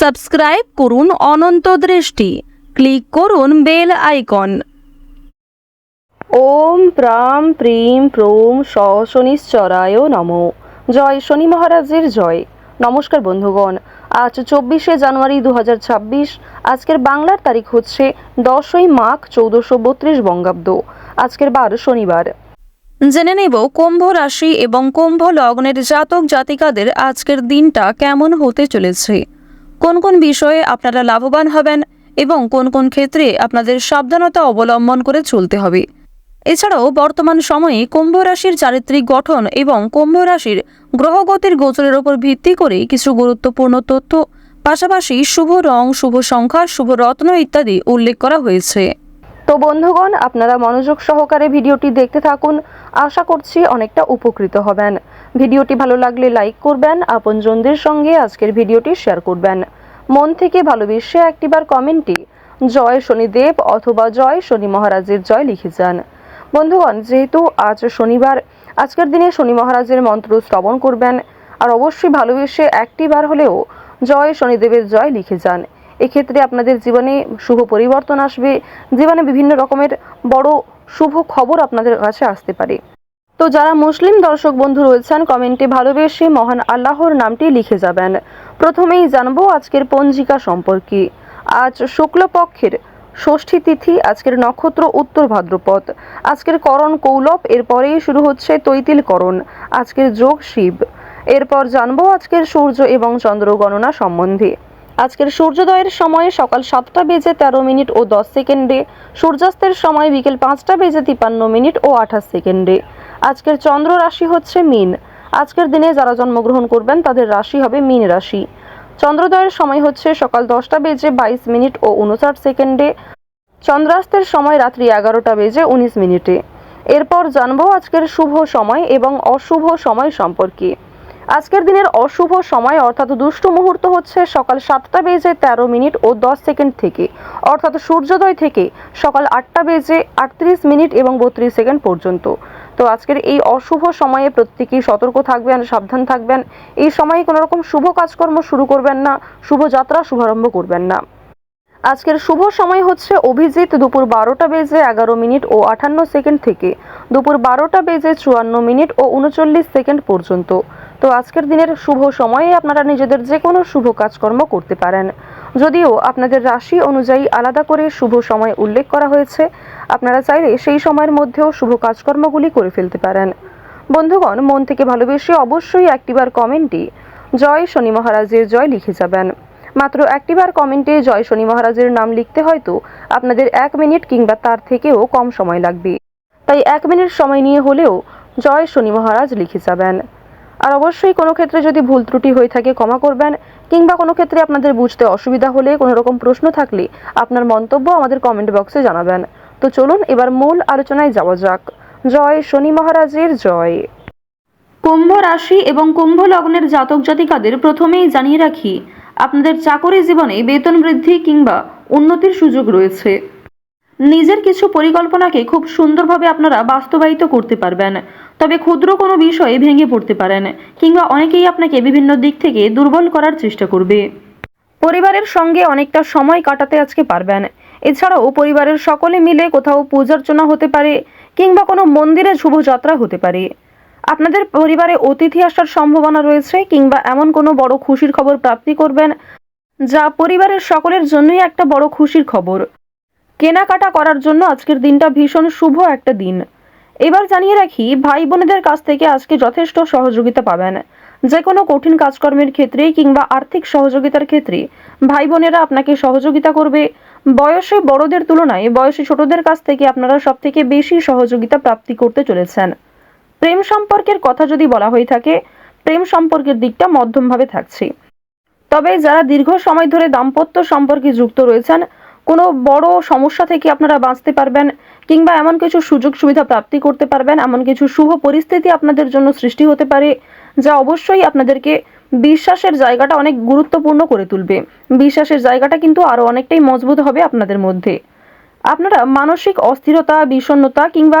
Subscribe করুন অনন্ত দৃষ্টি। Click করুন বেল আইকন। ওম প্রাম প্রিম প্রোম স শনিশ্চরায় নম। জয় শনি মহারাজের জয়। নমস্কার বন্ধুগণ আজ চব্বিশে জানুয়ারি দু হাজার ছাব্বিশ আজকের বাংলার তারিখ হচ্ছে দশই মাঘ চৌদ্দশো বত্রিশ বঙ্গাব্দ। আজকের বার শনিবার। জেনে নেব কুম্ভ রাশি এবং কুম্ভ লগ্নের জাতক জাতিকাদের আজকের দিনটা কেমন হতে চলেছে। কোন কোন বিষয়ে আপনারা লাভবান হবেন এবং কোন কোন ক্ষেত্রে আপনাদের সাবধানতা অবলম্বন করে চলতে হবে। এছাড়াও বর্তমান সময়ে কুম্ভ রাশির চারিত্রিক গঠন এবং কুম্ভ রাশির গ্রহগতির গোচরের উপর ভিত্তি করে কিছু গুরুত্বপূর্ণ তথ্য, পাশাপাশি শুভ রং, শুভ সংখ্যা, শুভ রত্ন ইত্যাদি উল্লেখ করা হয়েছে। তো বন্ধুগণ, আপনারা মনোযোগ সহকারে ভিডিওটি দেখতে থাকুন। আশা করছি অনেকটা উপকৃত হবেন। ভিডিওটি ভালো লাগলে লাইক করবেন, আপনজনদের সঙ্গে আজকের ভিডিওটি শেয়ার করবেন। মন থেকে ভালোবেসে একটিবার কমেন্টে জয় শনিদেব অথবা জয় শনি মহারাজের জয় লিখে যান। বন্ধুগণ, যেহেতু আজ শনিবার, আজকের দিনে শনি মহারাজের মন্ত্র শ্রবণ করবেন আর অবশ্যই ভালোবেসে একটিবার হলেও জয় শনিদেবের জয় লিখে যান। এক্ষেত্রে আপনাদের জীবনে শুভ পরিবর্তন আসবে। জীবনে বিভিন্ন রকমের বড় শুভ খবর আপনাদের কাছে আসতে পারে। তো যারা মুসলিম দর্শক বন্ধু রয়েছেন কমেন্টে ভালোবেসে মহান আল্লাহর নামটি লিখে যাবেন। প্রথমেই জানব আজকের পঞ্জিকা সম্পর্কে। আজ শুক্লপক্ষের ষষ্ঠী তিথি, আজকের নক্ষত্র উত্তর ভাদ্রপদ। আজকের করণ কৌলভ এরপরেই শুরু হচ্ছে তৈতিল করণ, আজকের যোগ শিব। এরপর জানব আজকের সূর্য এবং চন্দ্র গণনা সম্বন্ধে। আজকের সূর্যোদয়ের সময় সকাল সাতটা বেজে তেরো মিনিট ও দশ সেকেন্ডে, সূর্যাস্তের সময় বিকেল পাঁচটা বেজে তিপান্ন মিনিট ও আঠাশ সেকেন্ডে। আজকের চন্দ্র রাশি হচ্ছে মিন। আজকের দিনে যারা জন্মগ্রহণ করবেন, তাদের রাশি হবে মিন রাশি। চন্দ্রোদয়ের সময় হচ্ছে সকাল দশটা বেজে বাইশ মিনিট ও উনষাট সেকেন্ডে। চন্দ্রাস্তের সময় রাত্রি এগারোটা বেজে উনিশ মিনিটে। এরপর জানব আজকের শুভ সময় এবং অশুভ সময় সম্পর্কে। আজকের দিনের অশুভ সময় অর্থাৎ দুষ্ট মুহূর্ত হচ্ছে সকাল সাতটা বেজে তেরো মিনিট ও দশ সেকেন্ড থেকে। অর্থাৎ সূর্যোদয় থেকে সকাল আটটা বেজে আটত্রিশ মিনিট এবং বত্রিশ সেকেন্ড পর্যন্ত। তো আজকের এই অশুভ সময়ে প্রত্যেকেই সতর্ক থাকবেন, সাবধান থাকবেন। এই সময়ে কোনো রকম শুভ কাজকর্ম শুরু করবেন না, শুভ যাত্রা শুভারম্ভ করবেন না। আজকের শুভ সময় হচ্ছে অভিজিৎ দুপুর বারোটা বেজে এগারো মিনিট ও আঠান্ন সেকেন্ড থেকে। দুপুর বারোটা বেজে চুয়ান্ন মিনিট ও উনচল্লিশ সেকেন্ড পর্যন্ত। তো আজকের দিনের শুভ সময়ে আপনারা নিজেদের যে কোনো শুভ কাজকর্ম করতে পারেন। যদিও আপনাদের রাশি অনুযায়ী আলাদা করে শুভ সময় উল্লেখ করা হয়েছে। আপনারা চাইলে সেই সময়ের মধ্যেও শুভ কাজকর্মগুলি করে ফেলতে পারেন। বন্ধুগণ, মন থেকে ভালোবেসে অবশ্যই একটিবার কমেন্টে জয় শনি মহারাজের জয় লিখে যাবেন। মাত্র একটিবার কমেন্টে জয় শনি মহারাজের নাম লিখতে হয়তো আপনাদের এক মিনিট কিংবা তার থেকেও কম সময় লাগবে। তাই এক মিনিট সময় নিয়ে হলেও জয় শনি মহারাজ লিখে যাবেন। আর অবশ্যই কোনো ক্ষেত্রে যদি ভুল ত্রুটি হয়ে থাকে ক্ষমা করবেন। কিংবা কোনো ক্ষেত্রে আপনাদের বুঝতে অসুবিধা হলে কোনো রকম প্রশ্ন থাকলে আপনার মন্তব্য আমাদের কমেন্ট বক্সে জানাবেন। তো চলুন এবার মূল আলোচনায় যাওয়া যাক। জয় শনি মহারাজের জয়। কুম্ভ রাশি এবং কুম্ভ লগ্নের জাতক জাতিকাদের প্রথমেই জানিয়ে রাখি, আপনাদের চাকরি জীবনে বেতন বৃদ্ধি কিংবা উন্নতির সুযোগ রয়েছে। নিজের কিছু পরিকল্পনাকে খুব সুন্দরভাবে আপনারা বাস্তবায়িত করতে পারবেন। তবে ক্ষুদ্র কোনো বিষয়ে ভেঙে পড়তে পারেন কিংবা অনেকেই আপনাকে বিভিন্ন দিক থেকে দুর্বল করার চেষ্টা করবে। পরিবারের সঙ্গে অনেকটা সময় কাটাতে আজকে পারবেন। এছাড়াও পরিবারের সকলে মিলে কোথাও পূজার্চনা হতে পারে, কিংবা কোনো মন্দিরে শুভযাত্রা হতে পারে। আপনাদের পরিবারে অতিথি আসার সম্ভাবনা রয়েছে, কিংবা এমন কোনো বড় খুশির খবর প্রাপ্তি করবেন, যা পরিবারের সকলের জন্যই একটা বড় খুশির খবর। কেনাকাটা করার জন্য আজকের দিনটা ভীষণ শুভ একটা দিন। এবার জানিয়ে রাখি ভাই বোনেদের কাছ থেকে আজকে যথেষ্ট সহযোগিতা পাবেন। যে কোনো কঠিন কাজকর্মের ক্ষেত্রে কিংবা আর্থিক সহযোগিতার ক্ষেত্রে ভাই বোনেরা আপনাকে সহযোগিতা করবে। বয়সে বড়দের তুলনায় বয়সে ছোটদের কাছ থেকে আপনারা সব থেকে বেশি সহযোগিতা প্রাপ্তি করতে চলেছেন। প্রেম সম্পর্কের কথা যদি বলা হয়ে থাকে, প্রেম সম্পর্কের দিকটা মধ্যমভাবে থাকছে। তবে যারা দীর্ঘ সময় ধরে দাম্পত্য সম্পর্কে যুক্ত রয়েছেন কোনো বড় সমস্যা থেকে আপনারা বাঁচতে পারবেন কিংবা এমন কিছু সুযোগ সুবিধা প্রাপ্তি করতে পারবেন, এমন কিছু শুভ পরিস্থিতি আপনাদের জন্য সৃষ্টি হতে পারে, যা অবশ্যই আপনাদেরকে বিশ্বাসের জায়গাটা অনেক গুরুত্বপূর্ণ করে তুলবে। বিশ্বাসের জায়গাটা কিন্তু আরও অনেকটাই মজবুত হবে আপনাদের মধ্যে। আপনারা মানসিক অস্থিরতা বিষণ্নতা কিংবা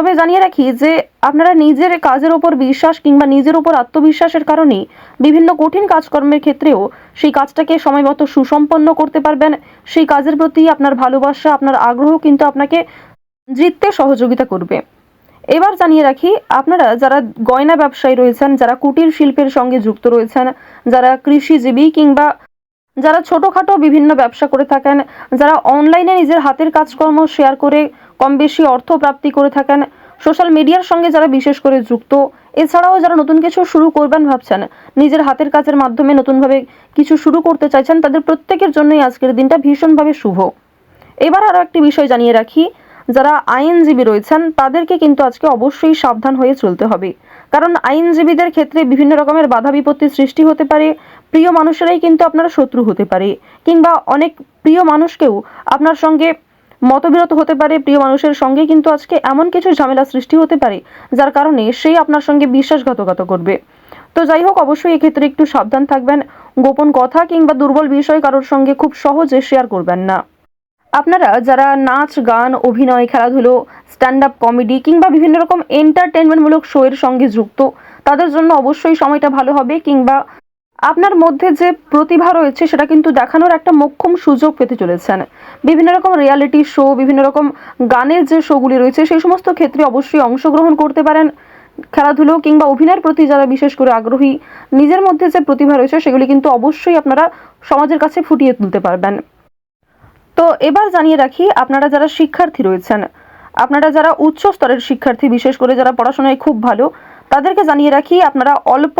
তবে জানিয়ে রাখি যে আপনারা নিজের কাজের ওপর বিশ্বাস কিংবা নিজের ওপর আত্মবিশ্বাসের কারণে বিভিন্ন কঠিন কাজকর্মের ক্ষেত্রেও সেই কাজটাকে সময়মতো সুসম্পন্ন করতে পারবেন। সেই কাজের প্রতি আপনার ভালোবাসা, আপনার আগ্রহ কিন্তু আপনাকে জিততে সহযোগিতা করবে। এবার জানিয়ে রাখি, আপনারা যারা গয়না ব্যবসায়ী রয়েছেন, যারা কুটির শিল্পের সঙ্গে যুক্ত রয়েছেন, যারা কৃষিজীবী কিংবা যারা ছোটোখাটো বিভিন্ন ব্যবসা করে থাকেন, যারা অনলাইনে নিজের হাতের কাজকর্ম শেয়ার করে কম বেশি অর্থ প্রাপ্তি করে থাকেন সোশ্যাল মিডিয়ার সঙ্গে যারা বিশেষ করে যুক্ত, এছাড়াও যারা নতুন কিছু শুরু করবেন ভাবছেন, নিজের হাতের কাজের মাধ্যমে নতুনভাবে কিছু শুরু করতে চাইছেন, তাদের প্রত্যেকের জন্যই আজকের দিনটা ভীষণভাবে শুভ। এবার আরও একটি বিষয় জানিয়ে রাখি, যারা আইনজীবী রয়েছেন, তাদেরকে কিন্তু আজকে অবশ্যই সাবধান হয়ে চলতে হবে। কারণ আইনজীবীদের ক্ষেত্রে বিভিন্ন রকমের বাধা বিপত্তি সৃষ্টি হতে পারে প্রিয় মানুষেরাই কিন্তু আপনার শত্রু হতে পারে কিংবা অনেক প্রিয় মানুষকেও আপনার সঙ্গে মতবিরত হতে পারে, প্রিয় মানুষের সঙ্গে কিন্তু আজকে এমন কিছু ঝামেলা সৃষ্টি হতে পারে যার কারণে সেই আপনার সঙ্গে বিশ্বাসঘাতকতা করবে। তো যাই হোক, অবশ্যই এক্ষেত্রে একটু সাবধান থাকবেন, গোপন কথা কিংবা দুর্বল বিষয় কারোর সঙ্গে খুব সহজে শেয়ার করবেন না। আপনারা যারা নাচ, গান, অভিনয়, খেলাধুলো স্ট্যান্ড আপ কমেডি কিংবা বিভিন্ন রকম এন্টারটেনমেন্টমূলক শো এর সঙ্গে যুক্ত, তাদের জন্য অবশ্যই সময়টা ভালো হবে কিংবা আপনার মধ্যে যে প্রতিভা রয়েছে, সেটা কিন্তু দেখানোর একটা মোক্ষম সুযোগ পেতে চলেছেন। বিভিন্ন রকম রিয়ালিটি শো বিভিন্ন রকম গানের যে শোগুলি রয়েছে, সেই সমস্ত ক্ষেত্রে অবশ্যই অংশগ্রহণ করতে পারেন খেলাধুলো কিংবা অভিনয়ের প্রতি যারা বিশেষ করে আগ্রহী, নিজের মধ্যে যে প্রতিভা রয়েছে, সেগুলি কিন্তু অবশ্যই আপনারা সমাজের কাছে ফুটিয়ে তুলতে পারবেন। তো এবার জানিয়ে রাখি, আপনারা যারা শিক্ষার্থী রয়েছেন, আপনারা যারা উচ্চ স্তরের শিক্ষার্থী, বিশেষ করে যারা পড়াশোনায় খুব ভালো, তাদেরকে জানিয়ে রাখি, আপনারা অল্প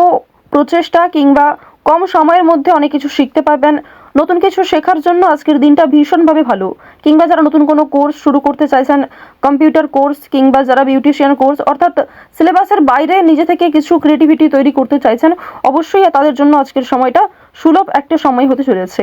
প্রচেষ্টা কিংবা কম সময়ের মধ্যে অনেক কিছু শিখতে পারবেন। নতুন কিছু শেখার জন্য আজকের দিনটা ভীষণভাবে ভালো। কিংবা যারা নতুন কোনো কোর্স শুরু করতে চাইছেন, কম্পিউটার কোর্স কিংবা যারা বিউটিশিয়ান কোর্স, অর্থাৎ সিলেবাসের বাইরে নিজে থেকে কিছু ক্রিয়েটিভিটি তৈরি করতে চাইছেন, অবশ্যই তাদের জন্য আজকের সময়টা সুলভ একটা সময় হতে চলেছে।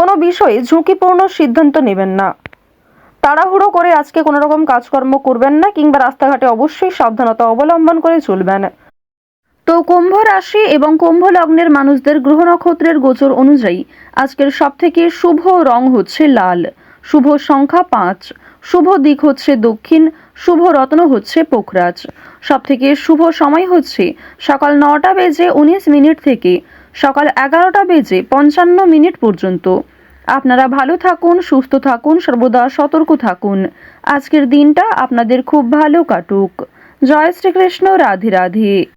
কোনো বিষয়ে ঝুঁকিপূর্ণ সিদ্ধান্ত নেবেন না। তাড়াহুড়ো করে আজকে কোনো রকম কাজকর্ম করবেন না কিংবা রাস্তাঘাটে অবশ্যই সাবধানতা অবলম্বন করে চলবেন। তো কুম্ভ রাশি এবং কুম্ভ লগ্নের মানুষদের গ্রহ নক্ষত্রের গোচর অনুযায়ী আজকের সবথেকে শুভ রং হচ্ছে লাল। শুভ সংখ্যা পাঁচ। শুভ দিক হচ্ছে দক্ষিণ। শুভ রত্ন হচ্ছে পোখরাজ। সবথেকে শুভ সময় হচ্ছে সকাল নটা বেজে উনিশ মিনিট থেকে সকাল এগারোটা বেজে পঞ্চান্ন মিনিট পর্যন্ত। আপনারা ভালো থাকুন, সুস্থ থাকুন, সর্বদা সতর্ক থাকুন। আজকের দিনটা আপনাদের খুব ভালো কাটুক। জয় শ্রীকৃষ্ণ, রাধে রাধে।